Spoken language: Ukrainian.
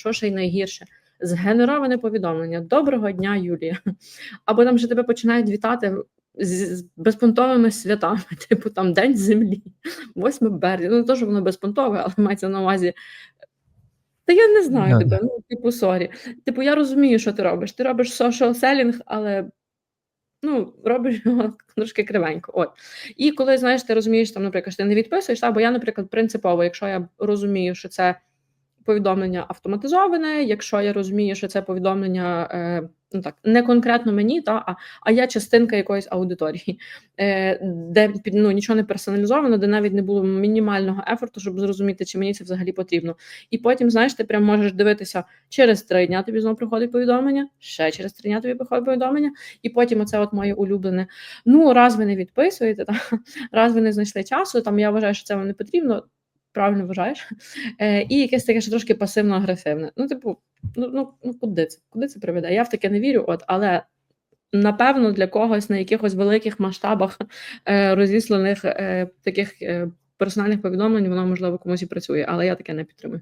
що ще й найгірше. Згенероване повідомлення Доброго дня, Юлія. Або там вже тебе починають вітати з, безпонтовими святами, типу там День Землі, 8 березня. Ну, не то, що воно безпонтове, але мається на увазі. Та я не знаю Да-да. тебе, ну, типу, сорі. Типу, я розумію, що ти робиш. Ти робиш social selling, але ну, робиш його трошки кривенько. От. І коли, знаєш, ти розумієш, там, наприклад, що ти не відписуєш, та, бо я, наприклад, принципово, якщо я розумію, що це повідомлення автоматизоване, якщо я розумію, що це повідомлення е, ну так, не конкретно мені, та, а, а я частинка якоїсь аудиторії, е, де ну, нічого не персоналізовано, де навіть не було мінімального ефорту, щоб зрозуміти, чи мені це взагалі потрібно. І потім, знаєш, ти прям можеш дивитися через три дня тобі знову приходить повідомлення, ще через три дня тобі приходить повідомлення, і потім оце от моє улюблене. Ну, раз ви не відписуєте, та, раз ви не знайшли часу, там я вважаю, що це вам не потрібно. Правильно вважаєш, е, і якесь таке ще трошки пасивно-агресивне. Ну, типу, ну, ну, ну куди це? Куди це приведе? Я в таке не вірю, от, але напевно для когось на якихось великих масштабах е, розісланих е, таких е, персональних повідомлень воно можливо комусь і працює, але я таке не підтримую.